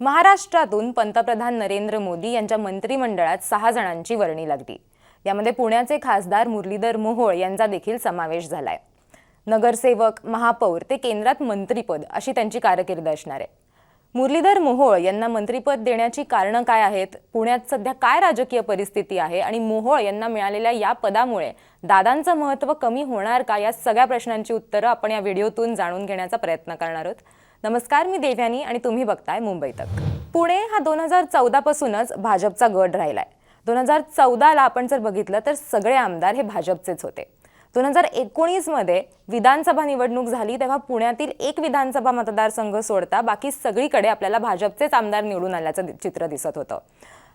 महाराष्ट्रातून पंतप्रधान नरेंद्र मोदी यांच्या मंत्रिमंडळात सहा जणांची वर्णी लागली. यामध्ये पुण्याचे खासदार मुरलीधर मोहोळ यांचा देखील समावेश झालाय. नगरसेवक महापौर ते केंद्रात मंत्रीपद अशी त्यांची कारकीर्द असणार आहे. मुरलीधर मोहोळ यांना मंत्रीपद देण्याची कारणं काय आहेत? पुण्यात सध्या काय राजकीय परिस्थिती आहे? आणि मोहोळ यांना मिळालेल्या या पदामुळे दादांचं महत्त्व कमी होणार का? या सगळ्या प्रश्नांची उत्तरं आपण या व्हिडिओतून जाणून घेण्याचा प्रयत्न करणार आहोत. नमस्कार मी देव्यानी आणि तुम्ही बघताय मुंबई तक. पुणे हा दोन हजार चौदा पासूनच भाजपचा गड राहिलाय. दोन हजार चौदाला आपण जर बघितलं तर सगळे आमदार हे भाजपचेच होते. दोन हजार एकोणीसमध्ये विधानसभा निवडणूक झाली तेव्हा पुण्यातील एक विधानसभा मतदारसंघ सोडता बाकी सगळीकडे आपल्याला भाजपचेच आमदार निवडून आल्याचं चित्र दिसत होतं.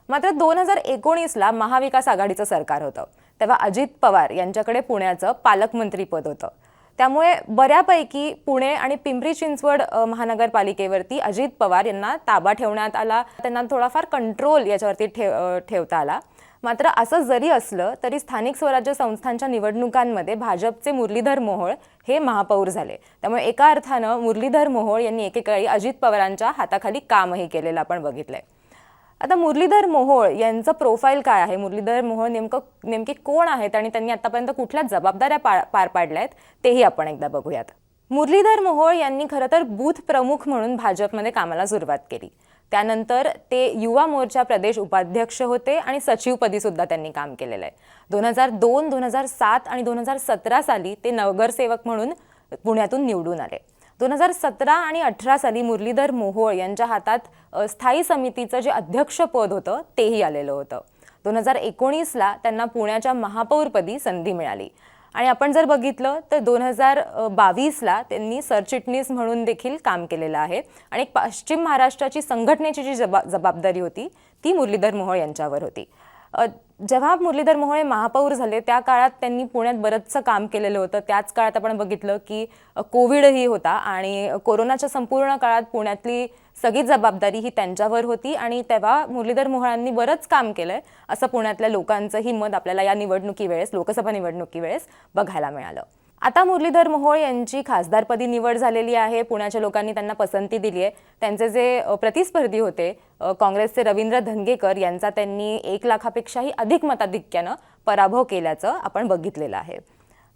मात्र दोन हजार एकोणीसला महाविकास आघाडीचं सरकार होतं. तेव्हा अजित पवार यांच्याकडे पुण्याचं पालकमंत्रीपद होतं. त्यामुळे बऱ्यापैकी पुणे आणि पिंपरी चिंचवड महानगरपालिकेवरती अजित पवार यांना ताबा ठेवण्यात आला. त्यांना थोडाफार कंट्रोल याच्यावरती ठेव ठेवता आला. मात्र असं जरी असलं तरी स्थानिक स्वराज्य संस्थांच्या निवडणुकांमध्ये भाजपचे मुरलीधर मोहोळ हे महापौर झाले. त्यामुळे एका अर्थानं मुरलीधर मोहोळ यांनी एकेकाळी अजित पवारांच्या हाताखाली कामही केलेलं आपण बघितलंय. आता मुरलीधर मोहोळ यांचं प्रोफाईल काय आहे? मुरलीधर मोहोळ नेमकं नेमके कोण आहेत आणि त्यांनी आतापर्यंत कुठल्या जबाबदाऱ्या पार पार पाडल्या आहेत तेही आपण एकदा बघूयात. मुरलीधर मोहोळ यांनी खरं तर बूथ प्रमुख म्हणून भाजपमध्ये कामाला सुरुवात केली. त्यानंतर ते युवा मोर्चा प्रदेश उपाध्यक्ष होते आणि सचिवपदी सुद्धा त्यांनी काम केलेलं आहे. दोन हजार दोन दोन हजार सात आणि दोन हजार सतरा साली ते नगरसेवक म्हणून पुण्यातून निवडून आले. दोन हजार सतरा आणि अठरा साली मुरलीधर मोहोळ यांच्या हातात स्थायी समितीचं जे अध्यक्षपद होतं तेही आलेलं होतं. दोन हजार एकोणीसला त्यांना पुण्याच्या महापौरपदी संधी मिळाली. आणि आपण जर बघितलं तर दोन हजार बावीसला त्यांनी सरचिटणीस म्हणून देखील काम केलेलं आहे. आणि एक पश्चिम महाराष्ट्राची संघटनेची जी जबा जबाबदारी होती ती मुरलीधर मोहोळ यांच्यावर होती. जेव्हा मुरलीधर मोहोळे महापौर झाले त्या काळात त्यांनी पुण्यात बरंचसं काम केलेलं होतं. त्याच काळात आपण बघितलं की कोविडही होता आणि कोरोनाच्या संपूर्ण काळात पुण्यातली सगळी जबाबदारी ही त्यांच्यावर होती आणि तेव्हा मुरलीधर मोहोळांनी बरंच काम केलंय असं पुण्यातल्या लोकांचंही मत आपल्याला या निवडणुकीवेळेस लोकसभा निवडणुकी वेळेस बघायला मिळालं. आता मुरलीधर मोहोळ यांची खासदारपदी निवड झालेली आहे. पुण्याच्या लोकांनी त्यांना पसंती दिली आहे. त्यांचे जे प्रतिस्पर्धी होते काँग्रेसचे रवींद्र धनगेकर यांचा त्यांनी एक लाखापेक्षाही अधिक मताधिक्यानं पराभव केल्याचं आपण बघितलेलं आहे.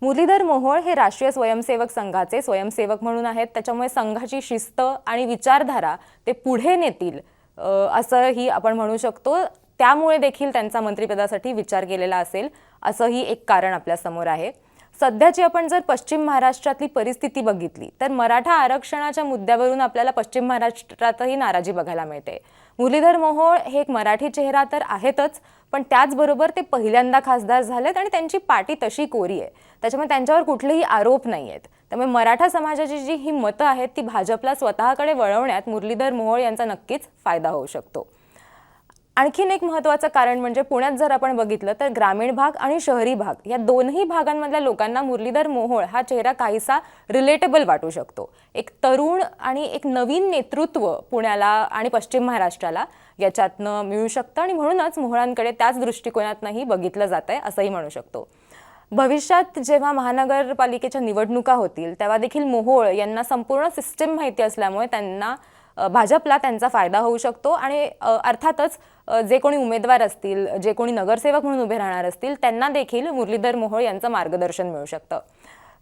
मुरलीधर मोहोळ हे राष्ट्रीय स्वयंसेवक संघाचे स्वयंसेवक म्हणून आहेत. त्याच्यामुळे संघाची शिस्त आणि विचारधारा ते पुढे नेतील असंही आपण म्हणू शकतो. त्यामुळे देखील त्यांचा मंत्रिपदासाठी विचार केलेला असेल असंही एक कारण आपल्यासमोर आहे. सध्याची आपण जर पश्चिम महाराष्ट्रातली परिस्थिती बघितली तर मराठा आरक्षणाच्या मुद्द्यावरून आपल्याला पश्चिम महाराष्ट्रातही नाराजी बघायला मिळते. मुरलीधर मोहोळ हे एक मराठी चेहरा तर आहेतच पण त्याचबरोबर ते पहिल्यांदा खासदार झालेत आणि त्यांची पाठी तशी कोरी आहे. त्याच्यामुळे त्यांच्यावर कुठलेही आरोप नाही आहेत त्यामुळे मराठा समाजाची जी ही मतं आहेत ती भाजपला स्वतःकडे वळवण्यात मुरलीधर मोहोळ यांचा नक्कीच फायदा होऊ शकतो. आणखीन एक महत्त्वाचं कारण म्हणजे पुण्यात जर आपण बघितलं तर ग्रामीण भाग आणि शहरी भाग या दोनही भागांमधल्या लोकांना मुरलीधर मोहोळ हा चेहरा काहीसा रिलेटेबल वाटू शकतो. एक तरुण आणि एक नवीन नेतृत्व पुण्याला आणि पश्चिम महाराष्ट्राला याच्यातनं मिळू शकतं आणि म्हणूनच मोहोळांकडे त्याच दृष्टिकोनातनंही बघितलं जात आहे असंही म्हणू शकतो. भविष्यात जेव्हा महानगरपालिकेच्या निवडणुका होतील तेव्हा देखील मोहोळ यांना संपूर्ण सिस्टीम माहिती असल्यामुळे त्यांना भाजपला त्यांचा फायदा होऊ शकतो आणि अर्थातच जे कोणी उमेदवार असतील जे कोणी नगरसेवक म्हणून उभे राहणार असतील त्यांना देखील मुरलीधर मोहोळ यांचं मार्गदर्शन मिळू शकतं.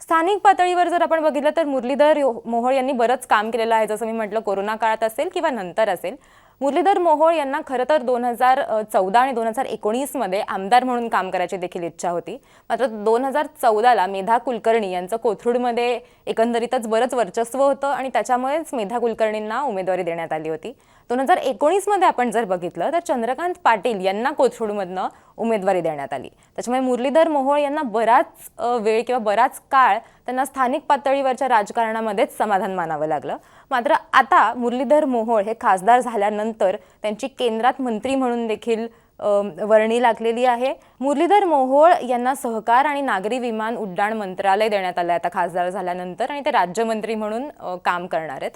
स्थानिक पातळीवर जर आपण बघितलं तर मुरलीधर यो- मोहोळ यांनी बरंच काम केलेलं आहे. जसं मी म्हटलं कोरोना काळात असेल किंवा नंतर असेल मुरलीधर मोहोळ यांना खरं तर दोन हजार चौदा आणि दोन हजार एकोणीसमध्ये आमदार म्हणून काम करायची देखील इच्छा होती. मात्र दोन हजार चौदाला मेधा कुलकर्णी यांचं कोथरूडमध्ये एकंदरीतच बरंच वर्चस्व होतं आणि त्याच्यामुळेच मेधा कुलकर्णींना उमेदवारी देण्यात आली होती. दोन हजार एकोणीसमध्ये आपण जर बघितलं तर चंद्रकांत पाटील यांना कोथरूडमधनं उमेदवारी देण्यात आली. त्याच्यामुळे मुरलीधर मोहोळ यांना बराच वेळ किंवा बराच काळ त्यांना स्थानिक पातळीवरच्या राजकारणामध्येच समाधान मानावं लागलं. मात्र आता मुरलीधर मोहोळ हे खासदार झाल्यानंतर त्यांची केंद्रात मंत्री म्हणून देखील वर्णी लागलेली आहे. मुरलीधर मोहोळ यांना सहकार आणि नागरी विमान उड्डाण मंत्रालय देण्यात आलं आहे आता खासदार झाल्यानंतर आणि ते राज्यमंत्री म्हणून काम करणार आहेत.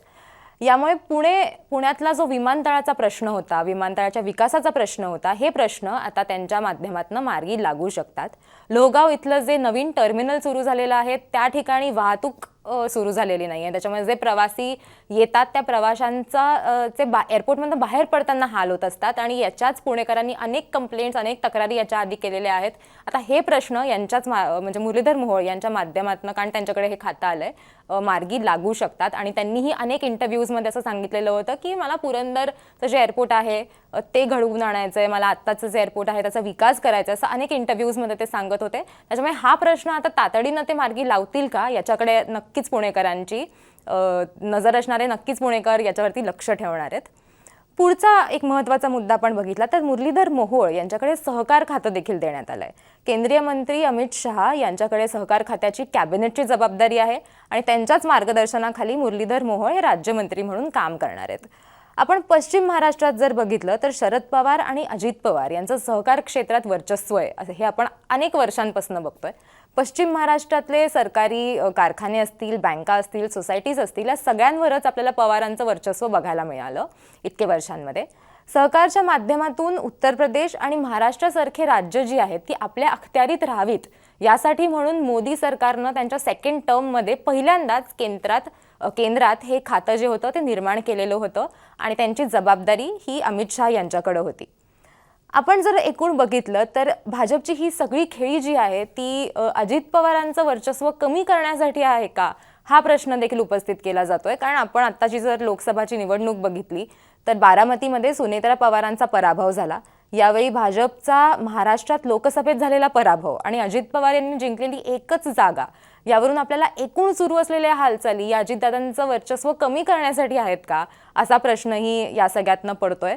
यामुळे पुणे पुण्यातला जो विमानतळाचा प्रश्न होता विमानतळाच्या विकासाचा प्रश्न होता हे प्रश्न आता त्यांच्या माध्यमातून मार्गी लागू शकतात. लोहगाव इथलं जे नवीन टर्मिनल सुरू झालेलं आहे त्या ठिकाणी वाहतूक सुरू झालेली नाही आहे त्याच्यामुळे जे प्रवासी येतात त्या प्रवाशांचा जे बा एअरपोर्टमधून बाहेर पडताना हाल होत असतात आणि याच्याच पुणेकरांनी अनेक कंप्लेंट्स अनेक तक्रारी याच्या आधी केलेल्या आहेत. आता हे प्रश्न यांच्याच मा म्हणजे मुरलीधर मोहोळ यांच्या माध्यमातून कारण त्यांच्याकडे हे खातं आलं आहे मार्गी लागू शकतात. आणि त्यांनीही अनेक इंटरव्ह्यूजमध्ये असं सांगितलेलं होतं की मला पुरंदरचं जे एअरपोर्ट आहे ते घडवून आणायचं आहे मला आत्ताचं जे एअरपोर्ट आहे त्याचा विकास करायचा आहे असं अनेक इंटरव्ह्यूजमध्ये ते सांगत होते. त्याच्यामुळे हा प्रश्न आता तातडीनं ते मार्गी लावतील का? याच्याकडे नक्की नक्कीच पुणेकरांची नजर असणारे नक्कीच पुणेकर याच्यावरती लक्ष ठेवणार आहेत. पुढचा एक महत्त्वाचा मुद्दा आपण बघितला तर मुरलीधर मोहोळ यांच्याकडे सहकार खातं देखील देण्यात आलं आहे केंद्रीय मंत्री अमित शहा यांच्याकडे सहकार खात्याची कॅबिनेटची जबाबदारी आहे आणि त्यांच्याच मार्गदर्शनाखाली मुरलीधर मोहोळ हे राज्यमंत्री म्हणून काम करणार आहेत. आपण पश्चिम महाराष्ट्रात जर बघितलं तर शरद पवार आणि अजित पवार यांचं सहकार क्षेत्रात वर्चस्व आहे असं हे आपण अनेक वर्षांपासून बघतोय. पश्चिम महाराष्ट्रातले सरकारी कारखाने असतील बँका असतील सोसायटीज असतील या सगळ्यांवरच आपल्याला पवारांचं वर्चस्व बघायला मिळालं इतके वर्षांमध्ये. सहकारच्या माध्यमातून उत्तर प्रदेश आणि महाराष्ट्रासारखे राज्य जी आहेत ती आपल्या अखत्यारीत राहावीत यासाठी म्हणून मोदी सरकारनं त्यांच्या सेकंड टर्ममध्ये पहिल्यांदाच केंद्रात केंद्रात हे खातं जे होतं ते निर्माण केलेलं होतं आणि त्यांची जबाबदारी ही अमित शहा यांच्याकडे होती. आपण जर एकूण बघितलं तर भाजपची ही सगळी खेळी जी आहे ती अजित पवारांचं वर्चस्व कमी करण्यासाठी आहे का? हा प्रश्न देखील उपस्थित केला जातोय. कारण आपण आत्ताची जर लोकसभाची निवडणूक बघितली तर बारामतीमध्ये सुनेत्रा पवारांचा पराभव झाला. यावेळी भाजपचा महाराष्ट्रात लोकसभेत झालेला पराभव आणि अजित पवार यांनी जिंकलेली एकच जागा यावरून आपल्याला एकूण सुरू असलेल्या हालचाली या अजितदादांचं वर्चस्व कमी करण्यासाठी आहेत का? असा प्रश्नही या सगळ्यातनं पडतोय.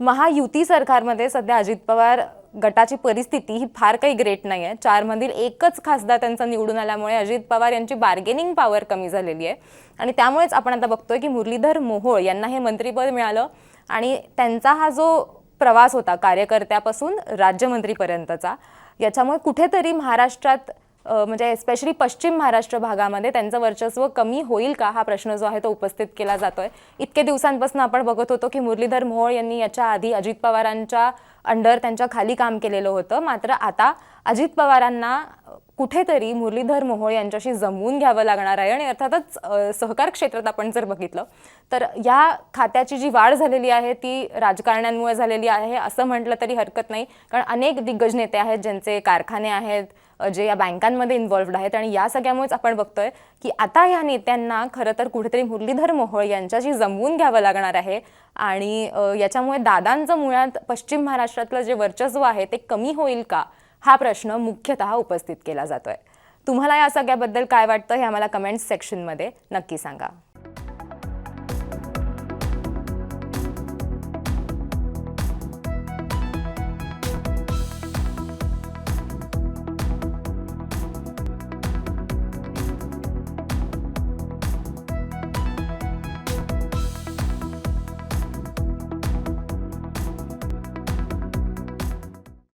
महायुती सरकारमध्ये सध्या अजित पवार गटाची परिस्थिती ही फार काही ग्रेट नाही आहे चारमधील एकच खासदार त्यांचा निवडून आल्यामुळे अजित पवार यांची बार्गेनिंग पॉवर कमी झालेली आहे. आणि त्यामुळेच आपण आता बघतोय की मुरलीधर मोहोळ यांना हे मंत्रिपद मिळालं आणि त्यांचा हा जो प्रवास होता कार्यकर्त्यापासून राज्यमंत्रीपर्यंतचा याच्यामुळे कुठेतरी महाराष्ट्रात म्हणजे एस्पेशली पश्चिम महाराष्ट्र भागामध्ये त्यांचं वर्चस्व कमी होईल का? हा प्रश्न जो आहे तो उपस्थित केला जातोय. इतके दिवसांपासून आपण बघत होतो की मुरलीधर मोहोळ यांनी याच्या आधी अजित पवारांच्या अंडर त्यांच्या खाली काम केलेलं होतं. मात्र आता अजित पवारांना कुठेतरी मुरलीधर मोहोळ यांच्याशी जमवून घ्यावं लागणार आहे आणि अर्थातच सहकार क्षेत्रात आपण जर बघितलं तर या खात्याची जी वाढ झालेली आहे ती राजकारण्यांमुळे झालेली आहे असं म्हटलं तरी हरकत नाही. कारण अनेक दिग्गज नेते आहेत ज्यांचे कारखाने आहेत जे या बँकांमध्ये इन्व्हॉल्व्ड आहेत आणि या सगळ्यामुळेच आपण बघतोय की आता ह्या नेत्यांना खरं तर कुठेतरी मुरलीधर मोहोळ यांच्याशी जमवून घ्यावं लागणार आहे आणि याच्यामुळे दादांचं मुळात पश्चिम महाराष्ट्रातलं जे वर्चस्व आहे ते कमी होईल का? हा प्रश्न मुख्यतः उपस्थित केला जातोय. तुम्हाला या सगळ्याबद्दल काय वाटतं हे आम्हाला कमेंट्स सेक्शनमध्ये नक्की सांगा.